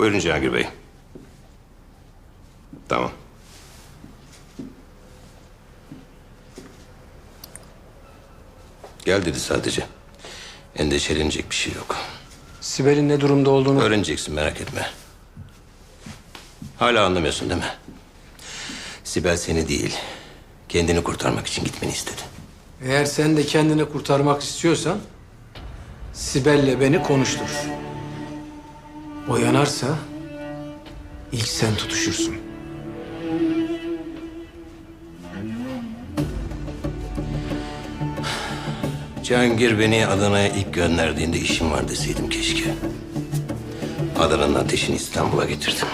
Buyurun Cihangir Bey. Tamam. Gel dedi sadece. Endişelenecek bir şey yok. Sibel'in ne durumda olduğunu... Öğreneceksin merak etme. Hala anlamıyorsun değil mi? Sibel seni değil, kendini kurtarmak için gitmeni istedi. Eğer sen de kendini kurtarmak istiyorsan... Sibel'le beni konuştur. O yanarsa... ilk sen tutuşursun. Cihangir beni Adana'ya ilk gönderdiğinde işim var deseydim keşke. Adana'nın ateşini İstanbul'a getirdim.